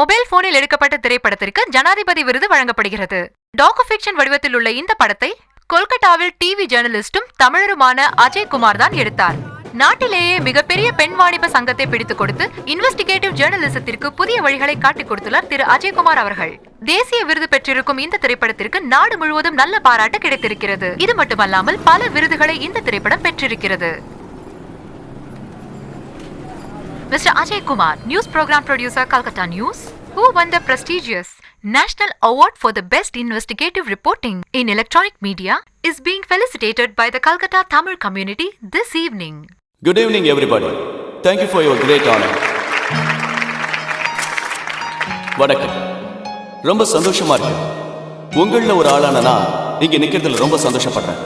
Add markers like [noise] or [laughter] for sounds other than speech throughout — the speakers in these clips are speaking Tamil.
மொபைல் போனில் எடுக்கப்பட்ட திரைப்படத்திற்கு ஜனாதிபதி விருது வழங்கப்படுகிறது. டாக்கு ஃபிக்ஷன் வடிவத்தில் உள்ள இந்த படத்தை கொல்கட்டாவில் டிவி ஜேர்னலிஸ்டும் தமிழருமான அஜய் குமார் தான் எடுத்தார். நாட்டிலேயே மிகப்பெரிய பெண் வாணிப சங்கத்தை பிடித்துக் கொடுத்து இன்வெஸ்டிகேட்டிவ் ஜேர்னலிசத்திற்கு புதிய வழிகளை காட்டிக் கொடுத்துள்ளார் திரு அஜய்குமார் அவர்கள். தேசிய விருது பெற்றிருக்கும் இந்த திரைப்படத்திற்கு நாடு முழுவதும் நல்ல பாராட்டு கிடைத்திருக்கிறது. இது மட்டுமல்லாமல் பல விருதுகளை இந்த திரைப்படம் பெற்றிருக்கிறது. Mr. Ajay Kumar, news program producer, Calcutta News, who won the prestigious National Award for the Best Investigative Reporting in Electronic Media, is being felicitated by the Calcutta Tamil community this evening. Good evening, everybody. Thank you for your great honor. வணக்கம் ரொம்ப சந்தோஷமா இருக்கு உங்களில் ஒரு ஆளான நான் இங்க நிக்கிறதுல ரொம்ப சந்தோஷப்படுறேன்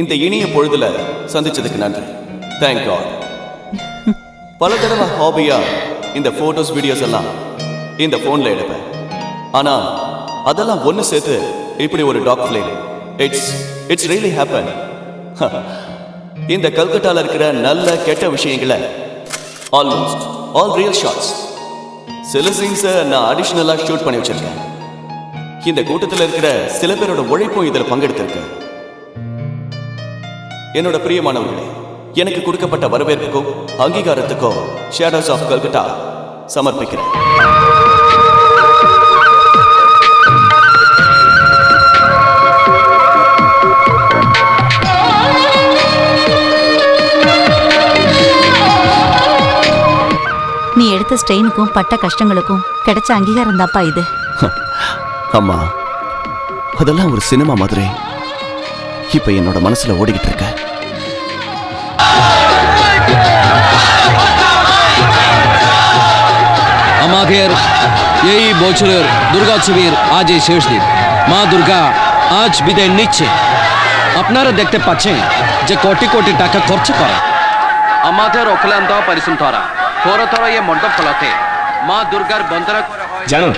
இந்த இனிய பொழுதுல சந்திச்சதுக்கு நன்றி தேங்க் காட் பல தடவை ஹாபியா இந்த போட்டோஸ் வீடியோஸ் எல்லாம் இந்த போன்ல எடுப்பேன். ஆனா அதெல்லாம் ஒன்று சேர்த்து இப்படி ஒரு dog plane it's it's really happen இந்த கல்கட்டால இருக்கிற நல்ல கெட்ட விஷயங்களை ஆல்மோஸ்ட் ஆல் ரியல் ஷாட்ஸ் சில சீன்ஸை நான் அடிஷ்னலாக ஷூட் பண்ணி வச்சிருக்கேன். இந்த கூட்டத்தில் இருக்கிற சில பேரோட உழைப்பும் இதில் பங்கெடுத்திருக்கு. என்னோட பிரியமானவர்களே எனக்கு கொடுக்கப்பட்ட வரவேற்புக்கும் அங்கீகாரத்துக்கும் ஷேடோஸ் ஆஃப் கல்கட்டா சமர்ப்பிக்கிறேன். நீ எடுத்த ஸ்ட்ரெயினுக்கும் பட்ட கஷ்டங்களுக்கும் கிடைச்ச அங்கீகாரம் தான்ப்பா இது. அம்மா அதெல்லாம் ஒரு சினிமா மாதிரி. இப்ப என்னோட மனசுல ஓடிக்கிட்டு இருக்க. আমাদের এই বছরের দুর্গোৎসবের আজ এই শেষ দিন মা দুর্গা আজ বিদায় নিচ্ছে আপনারা দেখতে পাচ্ছেন যে কোটি কোটি টাকা খরচ করা আমাদের অক্লান্ত পরিশ্রম দ্বারা থর থর এই মণ্ডপ ফলতে মা দুর্গার বন্দনা করা হয় জানো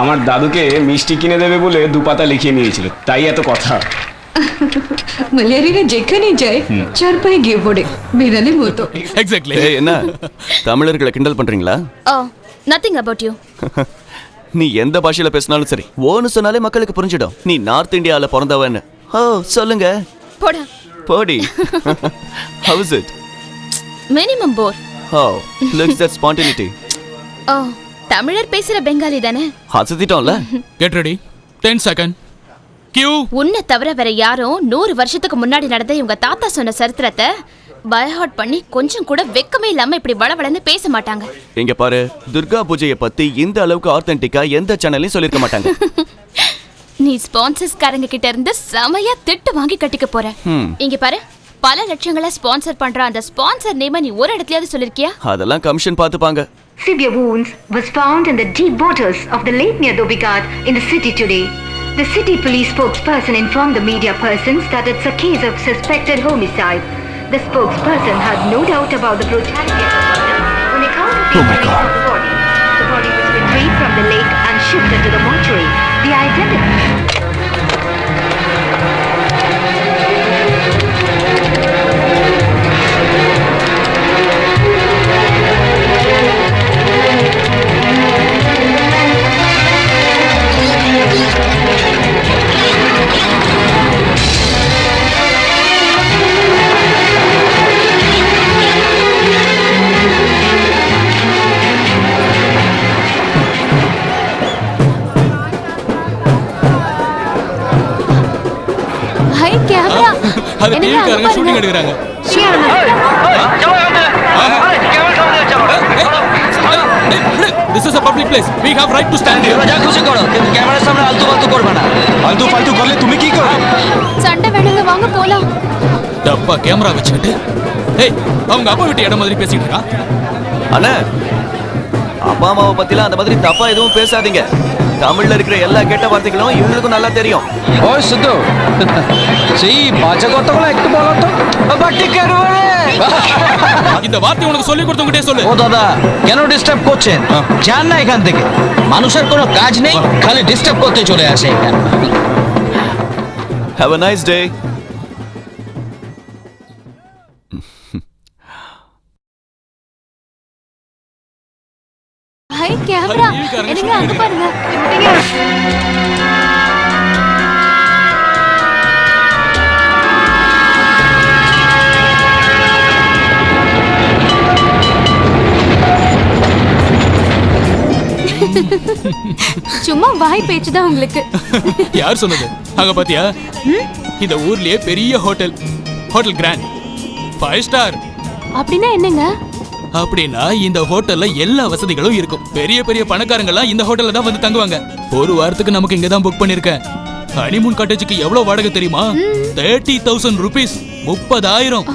আমার দাদুকে মিষ্টি কিনে দেবে বলে দুপাতা লিখিয়ে নিয়েছিল তাই এত কথা ম্যালেরিয়া যেখানে যায় চার পায়ে গিয়ে পড়ে বিড়ালের মতো எக்ஸாக்ட்லி ஏய், என்ன தமிழர்களை கிண்டல் பண்றீங்களா Nothing about you. [laughs] நீ எந்த பாஷையில பேசினாலும் சரி ஓன்னு சொன்னாலே மக்களுக்கு புரிஞ்சிடும். நீ நார்த் இந்தியால பிறந்தவன்னு. ஓ சொல்லுங்க. போடா. போடி. How's it minimum four oh looks that spontaneity oh தமிழர் பேசுற பெங்காலி தானே? ஹசத்திட்டோம்ல get ready ten second cue உன்னை தவிர வேற யாரும் நூறு வருஷத்துக்கு முன்னாடி நடந்த இவங்க தாத்தா சொன்ன சரித்திரத்தை பயஹாட் பண்ணி கொஞ்சம் கூட வெக்கமே இல்லாம இப்படி வளவளன்னு பேச மாட்டாங்க இங்க பாரு துர்கா பூஜையை பத்தி இந்த அளவுக்கு ஆத்தென்டிக்கா எந்த சேனல்லையும் சொல்லிருக்க மாட்டாங்க [laughs] நீ ஸ்பான்சர்ஸ்காரங்க கிட்ட இருந்து செமையா திட்டு வாங்கி கட்டிக்க போற. இங்க பாரு பல லட்சங்களை ஸ்பான்சர் பண்ற அந்த ஸ்பான்சர் நேம நீ ஒரு இடத்துலயாவது சொல்லிருக்கியா அதெல்லாம் கமிஷன் பார்த்துப்பாங்க Severe wounds was found in the deep waters of the lake near Dobighat in the city today. The city police spokesperson informed the media persons that it's a case of suspected homicide. The spokesperson had no doubt about the brutality of the murder on account of the Oh of the body. The body was retrieved from the lake and shifted to the mortuary. அது டிவிக்காரங்க ஷூட்டிங் எடுக்கிறாங்க this is a public place we have right to stand here যা খুশি করো কিন্তু ক্যামেরার সামনে আলতু ফালতু করবে না ফালতু ফালতু করলে তুমি কি করো சண்டை வேணுங்க வாங்க போலாம் டப்பா கேமரா வச்சுக்கிட்டு ஏய் அவங்க அப்பா விட்டு இடம் மாதிரி பேசிட்டு இருக்கா அண்ணா அப்பா அம்மாவை பத்திலாம் அந்த மாதிரி தப்பா எதுவும் பேசாதீங்க தமிழ்ல இருக்கிற எல்லா கெட்ட வார்த்தைகளும் இவங்களுக்கும் நல்லா தெரியும் ওই শুধু সেই বাজে কথাগুলো একটু বলো তো বাটি কেরবারে இந்த வார்த்தை உனக்கு சொல்லி கொடுத்தவங்கட்டே சொல்லு ও দাদা কেন ডিস্টার্ব করছেন যান না এখান থেকে মানুষের কোনো কাজ নেই খালি ডিস্টার্ব করতে চলে আসে এখানে have a nice day hi camera அது TV காரங்க என்னங்க அங்க shooting பாருங்க சும்மா வாய் பேச்சு தான் உங்களுக்கு. யார் சொன்னது? அங்க பாத்தியா? இந்த ஊர்லயே பெரிய hotel. Hotel grand five star அப்படின்னா என்னங்க? அப்படின்னா இந்த ஹோட்டல்ல எல்லா வசதிகளும் இருக்கும். பெரிய பெரிய பணக்காரங்க எல்லாம் இந்த ஹோட்டல்ல தான் வந்து தங்குவாங்க. ஒரு வாரத்துக்கு நமக்கு இங்க தான் புக் பண்ணிருக்கேன் ஹனிமூன் காட்டேஜுக்கு எவ்வளவு வாடகை தெரியுமா? தேர்ட்டி தௌசண்ட் ருபீஸ் முப்பதாயிரம்.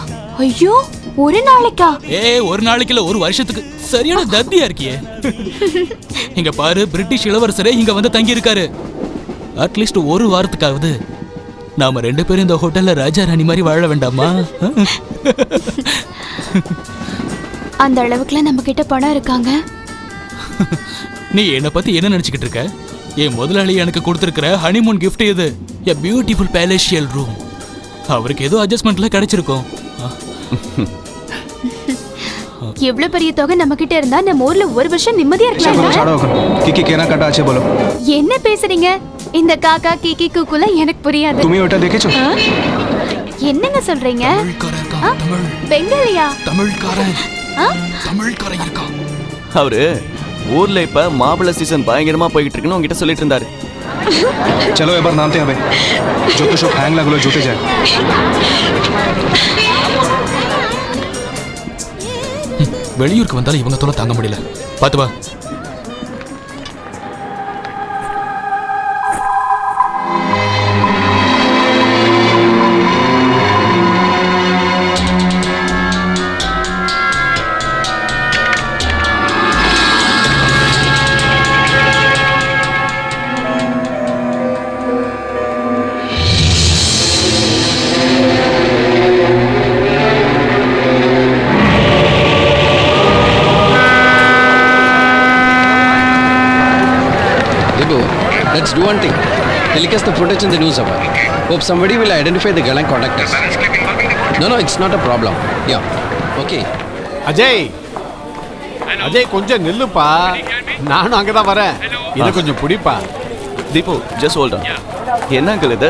ஐயோ! ஒரு நாளைக்கா? ஏ ஒரு நாளைக்கு இல்ல ஒரு வருஷத்துக்கு. சரியான தத்தியா இருக்கியே. [laughs] இங்க பாரு பிரிட்டிஷ் இளவரசரே இங்க வந்து தங்கி இருக்காரு அட்லீஸ்ட் ஒரு வாரத்துக்காவது நாம ரெண்டு பேரும் இந்த ஹோட்டல்ல ராஜா ராணி மாதிரி வாழ வேண்டாமா? [laughs] அந்த அளவுக்குலாம் நம்ம கிட்ட பணம் இருக்காங்க? [laughs] நீ என்ன பத்தி என்ன நினைச்சுக்கிட்டு இருக்க? என் முதலாளி எனக்கு கொடுத்திருக்கிற ஹனிமூன் gift இது. எ பியூட்டிஃபுல் பேலேஷியல் ரூம் அவருக்கு ஏதோ அட்ஜஸ்ட்மெண்ட்ல கிடைச்சிருக்கும். [laughs] எவ்வளவு பெரிய தொகை நம்ம கிட்ட இருந்தா நம்ம ஊர்ல ஒரு வருஷம் நிம்மதியா இருக்கலாம் கிக்கி கேனா கட்ட ஆச்சே போலோ? என்ன பேசுறீங்க? இந்த காக்கா கிக்கி குக்குல எனக்கு புரியாது. துமி ஓட்ட தேக்கிச்சோ என்னங்க சொல்றீங்க? பெங்கலியா? தமிழ்காரன். தமிழ்காரன் இருக்கா? அவரு ஊர்ல இப்ப மாப்பிள்ள சீசன் பயங்கரமா போயிட்டு இருக்குன்னு உங்ககிட்ட சொல்லிட்டு இருந்தாரு. চলো এবার নামতে হবে যত সব হ্যাং লাগলো জুটে যায় வெளியூருக்கு வந்தாலும் இவங்க தொலை தாங்க முடியல பாத்து வா let's do one thing. Telecast the footage in the news hour. Hope somebody will identify the girl and contact us. No, no, it's not a problem. Yeah. Okay. Ajay Ajay கொஞ்சம் நில்லுப்பா நானும் அங்கதான் வரேன் இதை கொஞ்சம் பிடிப்பா தீபு ஜஸ்ட் ஹோல்ட் என்ன அங்கிள் இது?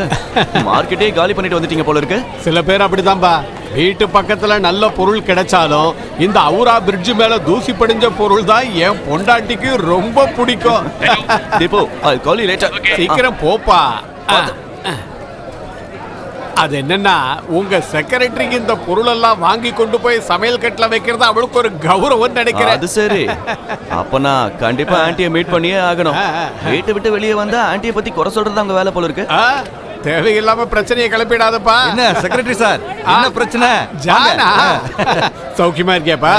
மார்க்கெட்டே காலி பண்ணிட்டு வந்துட்டீங்க போல இருக்கு. சில பேர் அப்படிதான்பா. வீட்டு பக்கத்துல நல்ல பொருள் கிடைச்சாலும் இந்த அவுரா பிரிட்ஜ் மேல தூசி படிஞ்ச பொருள் தான் என் பொண்டாட்டிக்கு ரொம்ப பிடிக்கும். தீபு ஐ கால் லேட்டர் சீக்கிரம் போப்பா. அது என்னன்னா உங்க செக்ரட்டரிக்கு இந்த பொருள் எல்லாம் வாங்கி கொண்டு போய் சமையல் கட்டுல வைக்கிறது அவளுக்கு ஒரு கௌரவம் நினைக்கிறேன். அது சரி. அப்ப நான் கண்டிப்பா ஆன்ட்டியை மீட் பண்ணியே ஆகணும். வீட்டை விட்டு வெளியே வந்தா ஆன்ட்டியை பத்தி குறை சொல்றது அங்க வேலை போல இருக்கு. தேவையில்லாம பிரச்சனையை கிளப்பிடாதப்பா. என்ன செக்ரட்டரி சார் என்ன பிரச்சனை? ஜானா? சௌக்கியமா இருக்கியாப்பா?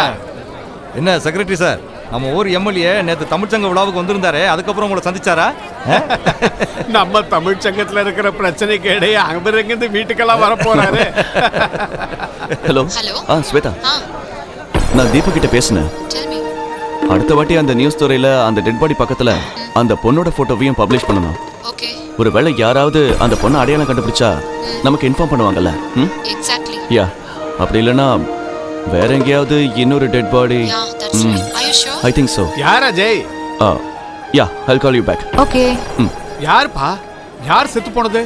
என்ன செக்ரட்டரி சார் நம்ம ஊர் எம்எல்ஏ நேத்து தமிழ்ச்சங்க விழாவுக்கு வந்திருந்தாரு. அதுக்கப்புறம் உங்களை சந்திச்சாரா? நம்ம தமிழ் சங்கத்துல இருக்கிற பிரச்சனைக்கு இடையே அங்கிருந்து வீட்டுக்கெல்லாம் வர போறாரு ஹலோ. ஆ ஸ்வேதா. நான் தீபக் கிட்ட பேசினேன். அடுத்த வாட்டி அந்த நியூஸ் துறையில அந்த டெட் பாடி பக்கத்துல அந்த பொண்ணோட போட்டோவையும் பப்ளிஷ் பண்ணணும். ஒருவேளை யாராவது அந்த பொண்ணை அடையாளம் கண்டுபிடிச்சா நமக்கு இன்ஃபார்ம் பண்ணுவாங்கல்ல? ம்? யா. அப்படி இல்லைன்னா வேற எங்கேயாவது இன்னொரு dead body I think so யார் Ajay yeah I call you back okay யாருப்பா யார் செத்து போனது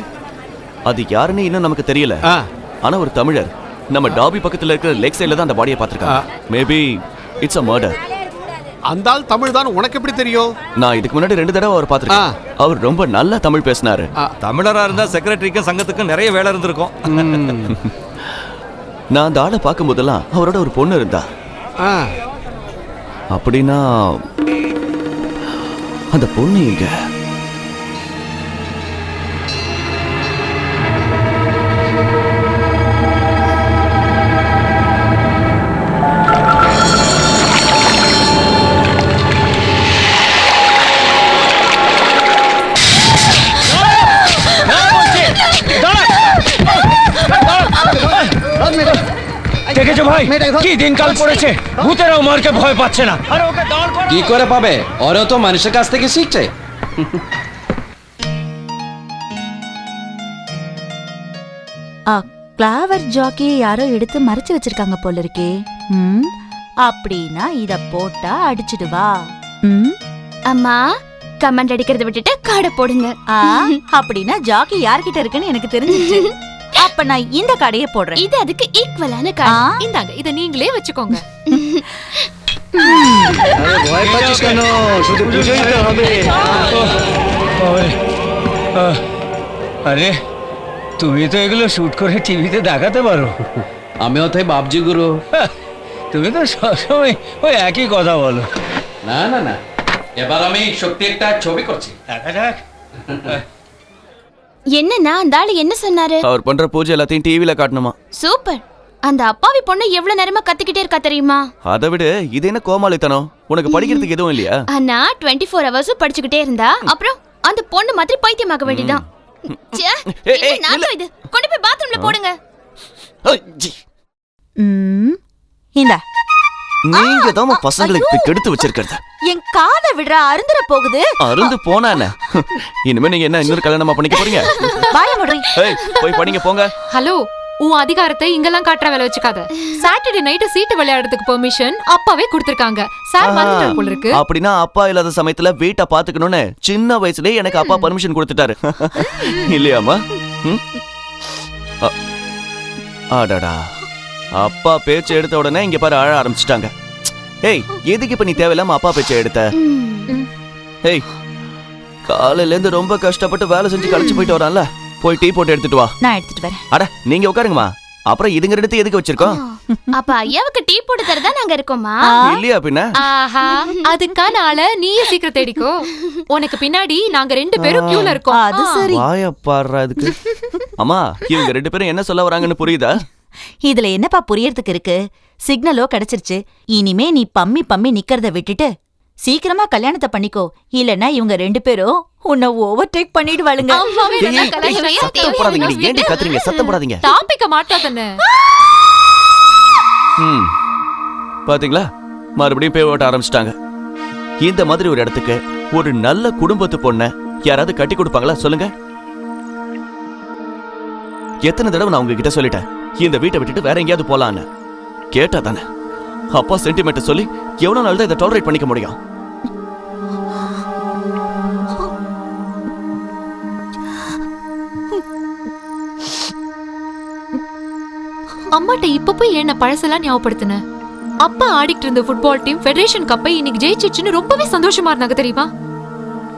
அது யாருன்னு இன்னும் நமக்கு தெரியல ஆ, ஆனா ஒரு தமிழர் நம்ம டாபி பக்கத்துல இருக்கிற லேக் சைடுல தான் அந்த பாடியை பார்த்திருக்காங்க மேபி இட்ஸ் அ மர்டர் அந்த ஆள் தமிழ் தான் உனக்கு எப்படி தெரியும் நான் இதுக்கு முன்னாடி ரெண்டு தடவை அவர் பார்த்திருக்கேன் அவர் ரொம்ப நல்லா தமிழ் பேசினாரு தமிழரா இருந்தா செக்ரட்டரிக்கும் சங்கத்துக்கும் நிறைய வேலை இருந்திருக்கும் நான் அந்த ஆளை பார்க்கும் போதெல்லாம் அவரோட ஒரு பொண்ணு இருந்தா ஆ, அப்படின்னா அந்த பொண்ணு எங்க? দেখেছো ভাই কি দিনকাল পড়েছে ভূতেরাও মারকে ভয় পাচ্ছে না কি করে পাবে ওরাও তো মানুষের কাছ থেকে শিখছে ஃப்ளவர் ஜாக்கியை யாரோ எடுத்து மறைச்சு வச்சிருக்காங்க போல இருக்கே ம் அப்படின்னா இத போட்டா அடிச்சிடுவா ம் அம்மா கமெண்ட் அடிக்கிறத விட்டுட்டு காடை போடுங்க ஆ, அப்படின்னா ஜாக்கி யார்கிட்ட இருக்குன்னு எனக்கு தெரிஞ்சிச்சு [laughs] அப்ப நான் இந்த கடையை போடுறேன் இது அதுக்கு ஈக்குவலான ஆ, காடை இந்தாங்க இத நீங்களே வச்சுக்கோங்க ভয় পাচ্ছিস কেন শুধু পুজোই তো হবে আরে তুমি তো এগুলো শুট করে টিভিতে দেখাতে পারো আমিও তাই বাপজি গুরু তুমি তো সবসময় ওই একই কথা বলো না না না এবার আমি সত্যি একটা ছবি করছি দেখা যাক என்னன்னா அந்த ஆளு என்ன சொன்னாரு? அவர் பண்ற பூஜை எல்லாத்தையும் டிவில காட்டணுமா? சூப்பர். அந்த அப்பாவி பொண்ணு எவ்வளவு நேரமா கத்திக்கிட்டே இருக்கா தெரியுமா? அதை விட இது என்ன கோமாளித்தனம்? உனக்கு படிக்கிறதுக்கு எதுவும் இல்லையா? ஆனா டுவெண்ட்டி ஃபோர் ஹவர்ஸும் படிச்சுக்கிட்டே இருந்தா அப்புறம் அந்த பொண்ணு மாதிரி பைத்தியமாக வேண்டியதான் ச்சே, ஏய், ஏய், என்ன நாத்தம் இது? கொண்டு போய் பாத்ரூம்ல போடுங்க. ம், இந்தா. நீங்க தான் பசங்களுக்கு கெடுத்து வச்சிருக்கிறது. என் காதை விடுற அருந்துற போகுது. அருந்து போனா என்ன இனிமே நீங்க என்ன இன்னொரு கல்யாணமா பண்ணிக்க போறீங்க? போய் படிங்க போங்க. ஹலோ உன் அதிகாரத்தை இங்கெல்லாம் காட்டுற வேலை வச்சுக்காத. சாட்டர்டே நைட்டு சீட்டு விளையாடுறதுக்கு பெர்மிஷன் அப்பாவே கொடுத்திருக்காங்க. சார் போல இருக்கு. அப்படின்னா அப்பா இல்லாத சமயத்துல வீட்டை பாத்துக்கணும்னு சின்ன வயசுலயே எனக்கு அப்பா பர்மிஷன் கொடுத்துட்டாரு. [laughs] இல்லையாமா ம்? அப்பா பேச்சு எடுத்த உடனே இங்க பாரு அழ ஆரம்பிச்சிட்டாங்க. ஏய் எதுக்கு இப்ப நீ தேவையில்லாம அப்பா பேச்சை எடுத்த? ஏய் காலையில இருந்து ரொம்ப கஷ்டப்பட்டு வேலை செஞ்சு கழிச்சு போயிட்டு வரான்ல. போய் டீ போட்டு எடுத்துட்டு வா. நான் எடுத்துட்டு வரேன். அட நீங்க உட்காருங்கம்மா. அப்புறம் இதுங்க எடுத்து எதுக்கு வச்சிருக்கோம்? அப்ப ஐயாவுக்கு டீ போட்டு தரதா நாங்க இருக்கோமா இல்லையா பின்ன? ஆஹா அதுக்கான ஆள நீயே சீக்கிரம் தேடிக்கோ. உனக்கு பின்னாடி நாங்க ரெண்டு பேரும் கியூல இருக்கோம். அது. சரி. வாய பாடுறா இதுக்கு. அம்மா இவங்க ரெண்டு பேரும் என்ன சொல்ல வராங்கன்னு புரியுதா? இதுல என்னப்பா புரியறதுக்கு இருக்கு? சிக்னலோ கிடைச்சிருச்சு. இனிமே நீ பம்மி பம்மி நிக்கிறத விட்டுட்டு சீக்கிரமா கல்யாணத்தை பண்ணிக்கோ. இல்லனா இவங்க ரெண்டு பேரும் உன்னை ஓவர்டேக் பண்ணிடுவாளுங்க. சத்தம் போடாதீங்க நீ ஏன்டி கத்துறீங்க? சத்தம் போடாதீங்க. தாப்பிக்க மாட்டா தானே? ம். பாத்தீங்களா? மறுபடியும் போய் ஓட்ட ஆரம்பிச்சிட்டாங்க. இந்த மாதிரி ஒரு இடத்துக்கு ஒரு நல்ல குடும்பத்து பொண்ண யாராவது கட்டி கொடுப்பாங்களா? சொல்லுங்க. எத்தனை தடவை நான் உங்ககிட்ட சொல்லிட்டேன்? இந்த வீட்டை விட்டுட்டு வேற எங்கேயாவது போலான்னு. கேட்டா தானே அப்பா சென்டிமெண்ட் சொல்லி எவ்வளோ நாள் தான் இதை டாலரேட் பண்ணிக்க முடியும்? அம்மாட்ட இப்ப போய் என்ன பழசெல்லாம் ஞாபகப்படுத்தின? அப்பா ஆடிட்டு இருந்த ஃபுட்பால் டீம் ஃபெடரேஷன் கப்பை இன்னைக்கு ஜெயிச்சிச்சுன்னு ரொம்பவே சந்தோஷமா இருந்தாங்க தெரியுமா?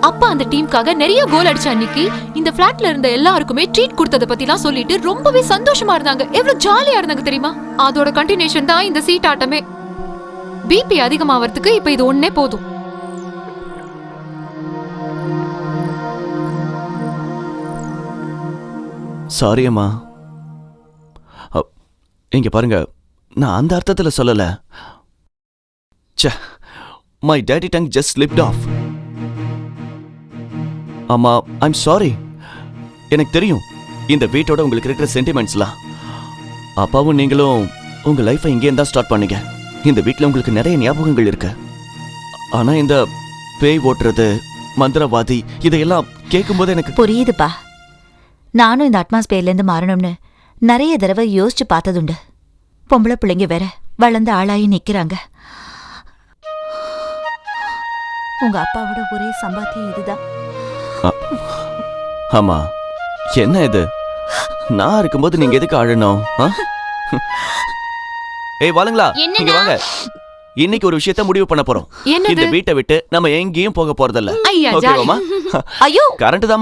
அப்பா அந்த டீமுக்காக நிறைய கோல் அடிச்ச அன்னைக்கு இந்த பிளாட்ல இருந்த எல்லாருக்குமே ட்ரீட் கொடுத்தத பத்திலாம் சொல்லிட்டு ரொம்பவே சந்தோஷமா இருந்தாங்க. எவ்வளவு ஜாலியா இருந்தாங்க தெரியுமா? அதோட கண்டினியூஷன் தான் இந்த சீட் ஆட்டமே. பிபி அதிகமாவறதுக்கு இப்ப இது ஒன்னே போதும். சாரி அம்மா. இங்க பாருங்க. நான் அந்த அர்த்தத்தில் சொல்லல. ச்சே my daddy tongue just slipped off அம்மா ஐம் சாரி எனக்கு தெரியும் இந்த வீட்டோட உங்களுக்கு இருக்கிற சென்டிமெண்ட்ஸ்லாம் அப்பாவும் நீங்களும் உங்க லைஃபை இங்கே தான் ஸ்டார்ட் பண்ணீங்க. இந்த வீட்டில் உங்களுக்கு நிறைய ஞாபகங்கள் இருக்கு. ஆனா இந்த பேய் ஓட்டுறது மந்திரவாதி இதையெல்லாம் கேட்கும்போது எனக்கு புரியுதுப்பா. நானும் இந்த அட்மாஸ்பியர்லேருந்து மாறணும்னு நிறைய தடவை யோசிச்சு பார்த்ததுண்டு. பொம்பளை பிள்ளைங்க வேற வளர்ந்து ஆளாயி நிற்கிறாங்க உங்க அப்பாவோட ஒரே சம்பாத்தியம் இதுதான். ஆமா என்ன இது நான் இருக்கும்போது நீங்க எதுக்கு அழணும்? ஏய் வாளுங்களா? இங்க வாங்க இன்னைக்கு ஒரு விஷயத்த முடிவு பண்ண போறோம்? இந்த வீட்டை விட்டு நம்ம எங்கேயும் போக போறதில்ல. ஓகேவாமா ஐயோ கரண்ட் தான்